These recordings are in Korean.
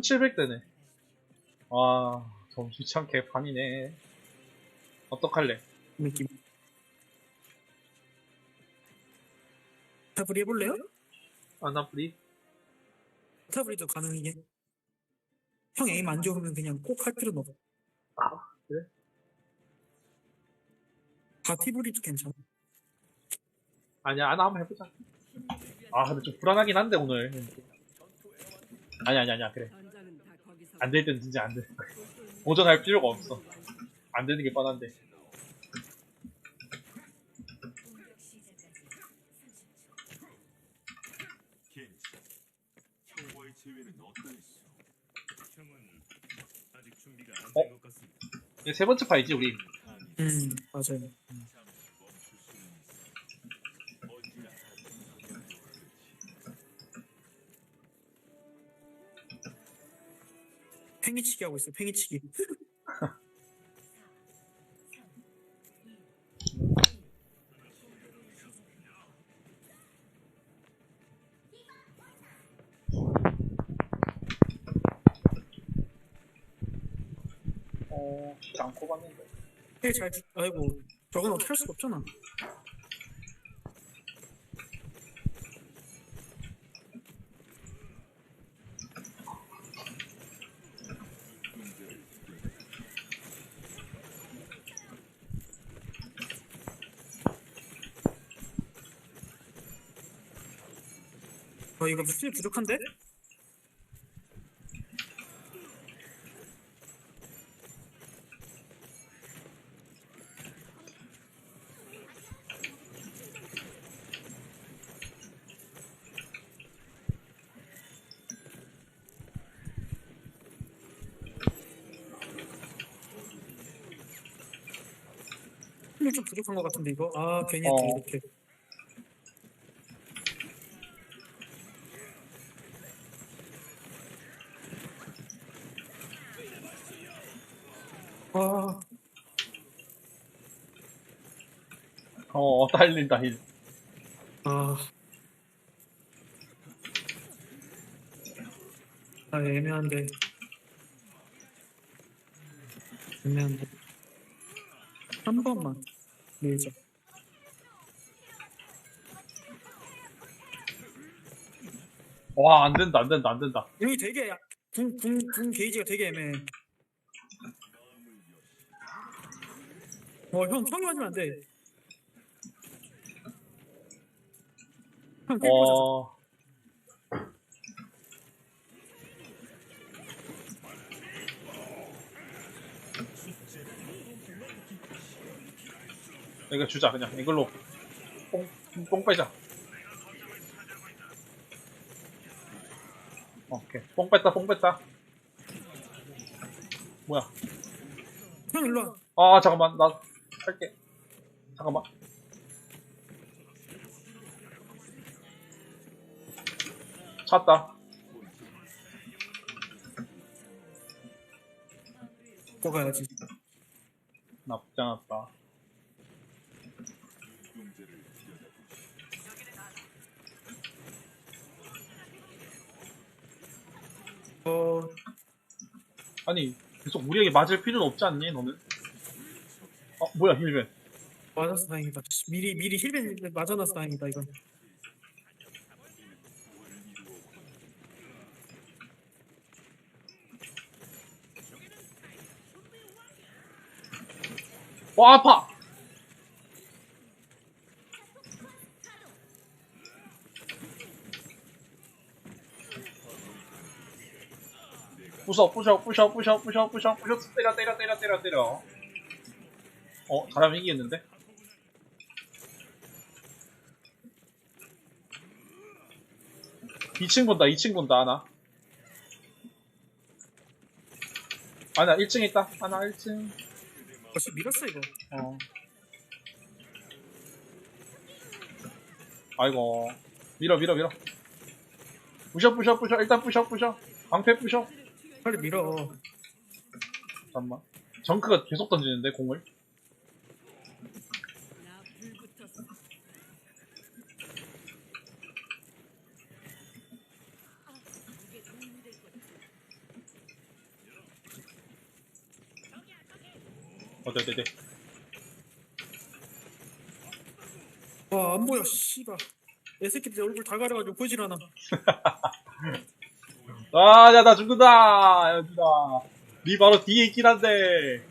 1700대네. 와, 점수 참 개판이네. 어떡할래? 느낌. 타브리 해볼래요? 아나프리? 타브리도 가능이게. 형 에임 안 좋으면 그냥 꼭 할 필요는 없어. 아, 그래? 바티브리도 괜찮아. 아니야, 아나 한번 해보자. 아, 근데 좀 불안하긴 한데, 오늘. 아니, 아니, 아니야, 그래. 안될땐 진짜 안 돼. 도전할 필요가 없어. 안 되는 게 뻔한데. 어? 이게 세 번째 파이지, 우리. 음, 맞아요. 팽이치기 하고 있어, 팽이치기. 어, 않고 봤는데. 팽이 잘, 주- 아이고, 저건 어떻게 할 수가 없잖아. 어, 이거 수질 부족한데? 좀 부족한 것 같은데 이거 아 괜히 했다 어. 이렇게 아 어, 딸린다, 힐. 아. 아, 애매한데. 애매한데. 한 번만 밀자. 와, 안 된다, 안 된다, 안 된다. 여기 되게 약- 궁, 궁, 궁 게이지가 되게 애매해. 어, 형, 형이 맞으면 안 돼. 형, 꽤 꽂아줘. 어, 이거 주자, 그냥. 이걸로 뽕, 뽕 빼자. 오케이. 뽕 뺐다, 뽕 뺐다. 뭐야. 형, 일로 와. 아, 잠깐만. 나 할게. 잠깐만. 찾다. 또 가야지. 나쁘지 않았다. 어, 아니, 계속 우리에게 맞을 필요는 없지 않니, 너는? 어, 뭐야, 힐벤. 맞아서 다행이다. 미리, 미리 힐벤 맞아놔서 다행이다, 이건. 와, 아파! 부숴, 부셔, 부셔, 부셔, 부셔, 부셔, 부셔, 때려, 때려, 때려, 때려, 때려. 어, 잘하면 이기겠는데? 이층 본다, 2층 본다, 하나. 아나 1층에 있다. 하나 1층. 벌써 밀었어, 이거. 어. 아이고. 밀어, 밀어, 밀어. 부셔, 부셔, 부셔. 일단 부셔, 부셔. 방패 부셔. 빨리 밀어. 잠깐만. 정크가 계속 던지는데, 공을. 어, 네네네. 와, 안 보여, 씨발. 내 새끼들 얼굴 다 가려가지고 보질 않아. 아, 야, 나 죽는다! 연준아. 니 바로 뒤에 있긴 한데.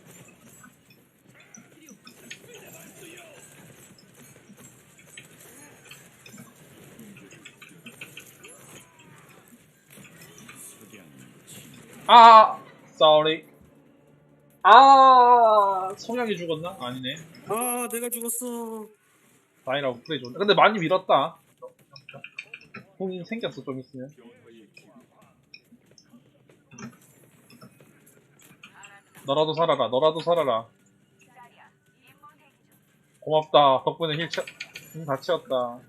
아, sorry. 아, 성향이 죽었나? 아니네. 아, 내가 죽었어. 다행이라고 플레이 좋은데. 근데 많이 밀었다. 공이 생겼어, 좀 있으면. 너라도 살아라, 너라도 살아라. 고맙다. 덕분에 힐 채, 힐다 채웠다.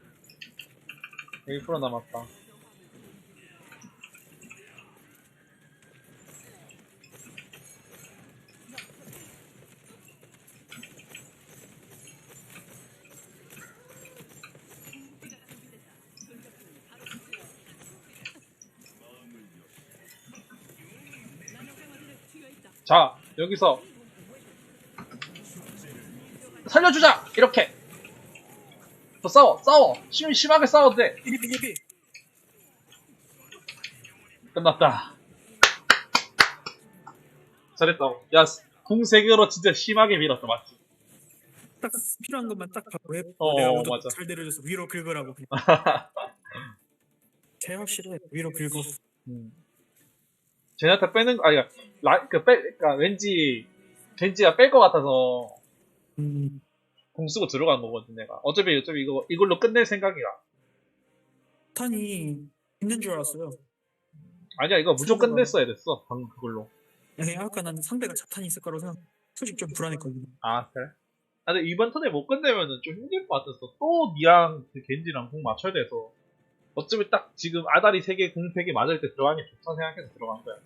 1% 남았다. 자, 여기서 살려주자! 이렇게! 더 싸워, 싸워! 심, 심하게 싸워도 돼! 이비, 이비. 끝났다. 잘했다. 야, 궁세 개로 진짜 심하게 밀었다, 맞지? 딱 필요한 것만 딱 받고 해. 어, 내가 오도 맞아. 잘 내려줘서 위로 긁으라고. 그냥. 제 확실해. 위로 긁어. 음. 제나타 빼는, 거- 아니, 라, 그, 빼, 그니까 왠지, 겐지가 뺄 것 같아서, 음. 공 쓰고 들어간 거거든, 내가. 어차피, 어차피 이거, 이걸로 끝낼 생각이야. 탄이 있는 줄 알았어요. 아니야, 이거 무조건 생각은- 끝냈어야 됐어, 방금 그걸로. 아니, 아까 난 상대가 자탄이 있을 거라고 생각. 솔직히 좀 불안했거든요. 아, 그래? 아, 근데 이번 턴에 못 끝내면은 좀 힘들 것 같았어. 또 니랑 그 겐지랑 공 맞춰야 돼서. 어차피 딱 지금 아다리 3개, 공 3개 맞을 때 들어가는 게 좋다 생각해서 들어간 거야.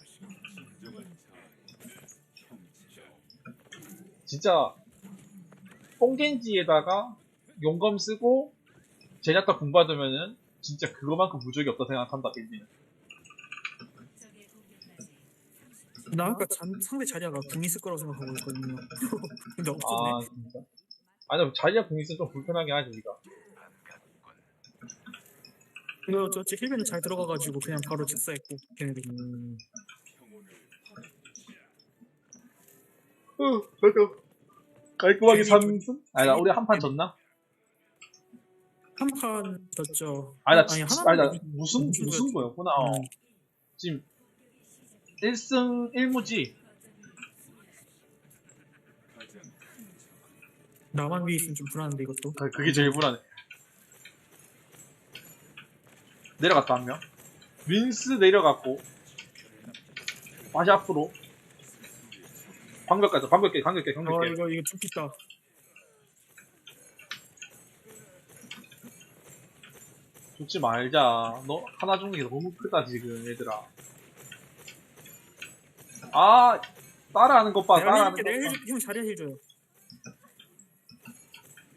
진짜, 뽕겐지에다가 용검 쓰고, 제냐타 공 받으면은, 진짜 그거만큼 부족이 없다 생각한다, 겐지는. 나 아까 잔, 상대 자리아가 궁 있을 거라고 생각하고 있거든요. 근데 없었네. 아, 진짜. 아니, 자리야 공 있으면 좀 불편하게 하지, 우리가. 이거 저 힐벤 잘 들어가가지고 그냥 바로 직사했고 걔네들이. 음. 어, 그래도 깔끔하게 3승? 아니, 나 우리 한 판 졌나? 한판 졌죠. 아니, 나, 아니, 진- 하나는 아니, 나 무슨, 무슨 거였구나. 어. 음. 지금 1승 1무지? 나만 위에 있으면 좀 불안한데 이것도. 그게 제일 불안해. 내려갔다, 한 명. 윈스 내려갔고, 다시 앞으로. 방벽까지, 방벽게, 방벽게, 아 방벽게. 이거 이거 죽겠다. 죽지 말자. 너 하나 죽는 게 너무 크다 지금 얘들아. 아 따라하는 것 봐. 내가 따라하는 해줄게. 것 내가 봐. 해줄게. 형 자리아 해줘요.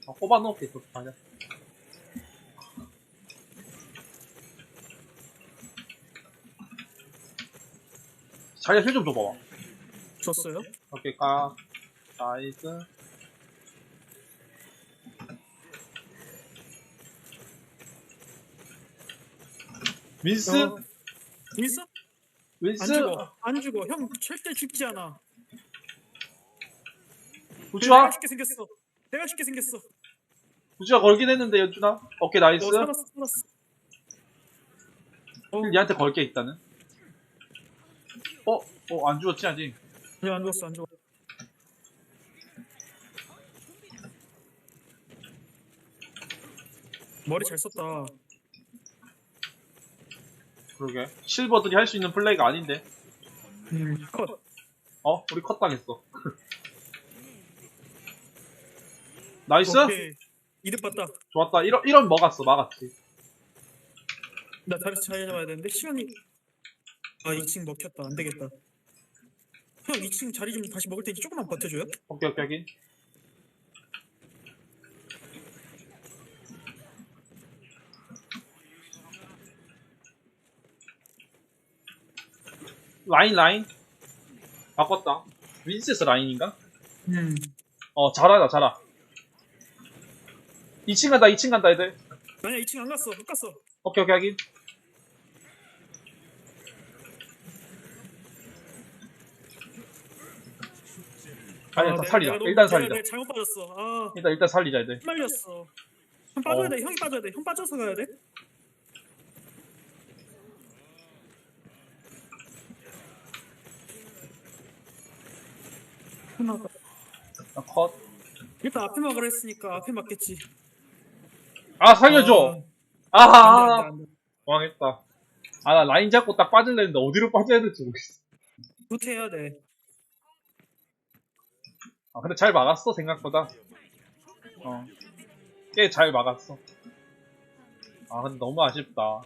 아, 뽑아놓을게 또 아니야. 자기가 힐좀 줘봐봐. 졌어요? 오케이 까. 나이스. 윈스? 어, 있어? 안 윈스? 죽어. 안 죽어. 형 절대 죽지 않아. 부주아? 내가 죽게 생겼어. 내가 죽게 생겼어. 부주아 걸긴 했는데 연준아. 오케이 나이스. 너 살았어, 살았어. 어, 얘한테 걸게 일단은. 어? 어, 안 죽었지 아직. 야, 안 죽었어, 안 죽어. 머리 잘 썼다. 그러게. 실버들이 할 수 있는 플레이가 아닌데. 음, 컷. 어? 우리 컷 당했어. 나이스? 오케이. 이득 봤다. 좋았다. 이런, 이런 먹었어. 막았지. 나 다시 잘 잡아야 되는데 시간이 아 2층 먹혔다. 안 되겠다. 형 2층 자리 좀 다시 먹을 테니 조금만 버텨줘요. 오케이, 오케이, 오케이. 라인, 라인. 바꿨다. 윈세스 라인인가? 음. 어 잘하다 잘하. 2층 간다 2층 간다 애들. 아니야 2층 안 갔어. 못 갔어. 오케이 오케이 하긴 아니야 다 내가- 살리자. 일단 살리자. 내가 잘못 빠졌어. 아. 일단 일단 살리자 애들 휘말렸어. 형 빠져야 어. 돼. 형이 빠져야 돼 형 빠져서 가야 돼. 하나 아, 컷. 일단 앞에 막으라 했으니까 앞에 맞겠지. 아 살려줘. 아, 안 돼, 아하 안 돼, 안 돼. 망했다. 아 나 라인 잡고 딱 빠질려 했는데 어디로 빠져야 될지 모르겠어. 후퇴해야 돼 아 근데 잘 막았어 생각보다. 어 꽤 잘 막았어. 아 근데 너무 아쉽다.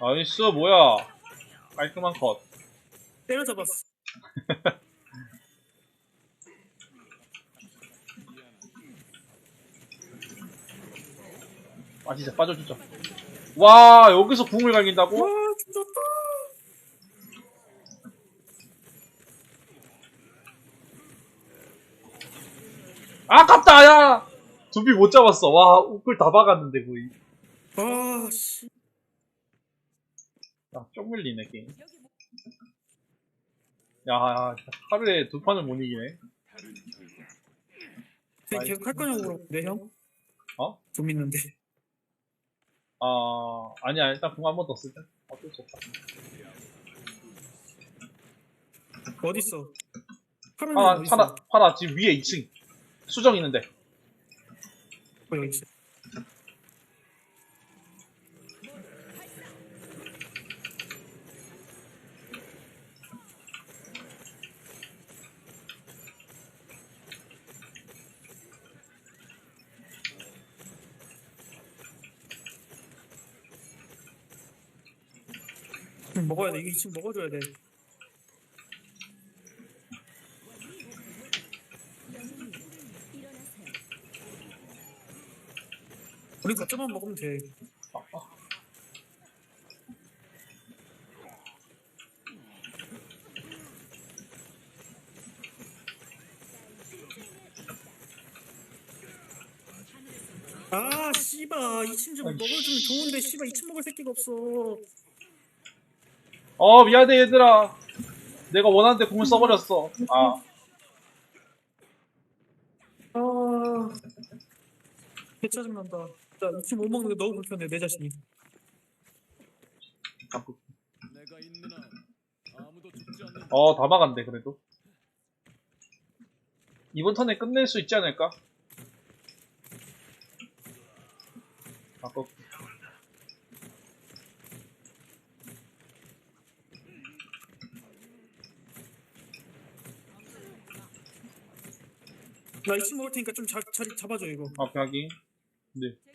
나이스 뭐야. 깔끔한 컷. 때려잡았어. 아 진짜 빠져주자. 와 여기서 궁을 갈긴다고? 와 죽었다 아깝다 야 두비 못 잡았어. 와 우클 다 박았는데 거의. 아씨. 야쪽 밀리네 게임. 야 하루에 두 판을 못 이기네. 계속 할 거냐고 물어보는데 형? 어? 좀 있는데. 아 아니야 일단 궁 한 번 더 쓰자 어쩔 수 없다. 어딨어? 파란 파라? 파라 파라 지금 위에 2층. 수정 있는데 어, 여기 있어 응, 먹어야 돼. 이거 지금 먹어줘야 돼. 우리 거점만 먹으면 돼. 아, 씨발. 이침 좀 먹어주면 좋은데, 씨발. 이침 먹을 새끼가 없어. 어 미안해 얘들아 내가 원하는데 궁을 써버렸어 아 아. 개 짜증난다. 나 이침 못 먹는 게 너무 불편해, 내 자신이. 어, 다 막았네, 그래도. 이번 턴에 끝낼 수 있지 않을까? 아까 나 이침 먹을 테니까 좀 자, 자리 잡아줘, 이거. 앞에 하기. 네.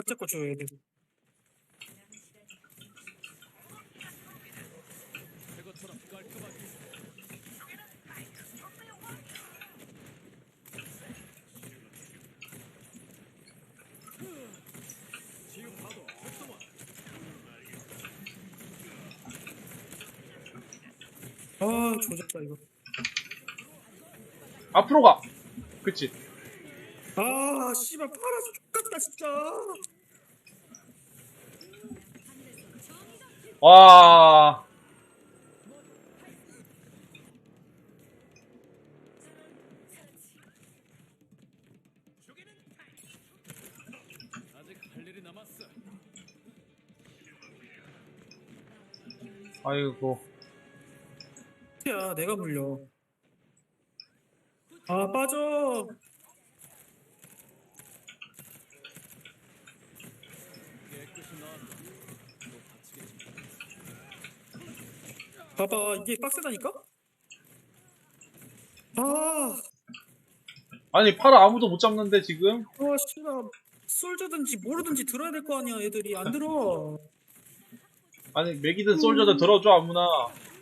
각 잡고 줘야 돼. 아, 조졌다, 이거. 앞으로 가! 그치. 아, 씨발, 팔아서 X같다, 진짜. 와, 아이고. 야, 내가 물려. 아, 빠져. 깨끗이 나왔다 또 다치겠지 봐봐, 이게 빡세다니까? 아, 아니, 파라 아무도 못 잡는데, 지금? 아, 씨발. 솔저든지 모르든지 들어야 될 거 아니야, 애들이. 안 들어. 아니, 맥이든 솔저든 들어줘, 아무나.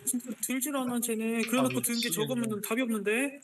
진짜 들질 않아, 쟤네. 그래놓고 아, 든게 미치겠네. 적으면 답이 없는데?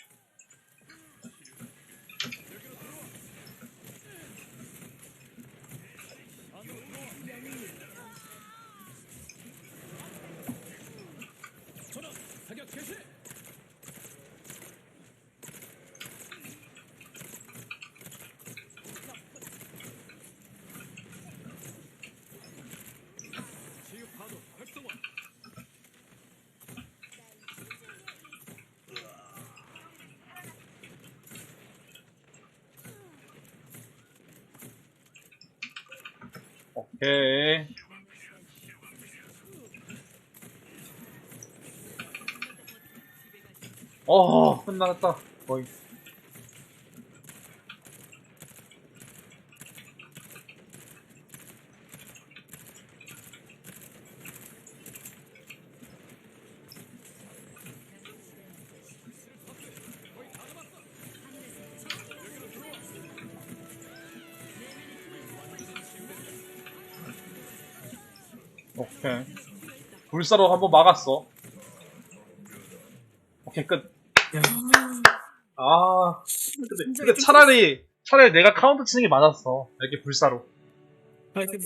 오케이. 어, 끝나갔다. 거의. 오케이. 불사로 한번 막았어. 오케이, 끝. 야, 아, 근데, 근데 차라리, 차라리 내가 카운터 치는 게 맞았어. 이렇게 불사로. 아니 근데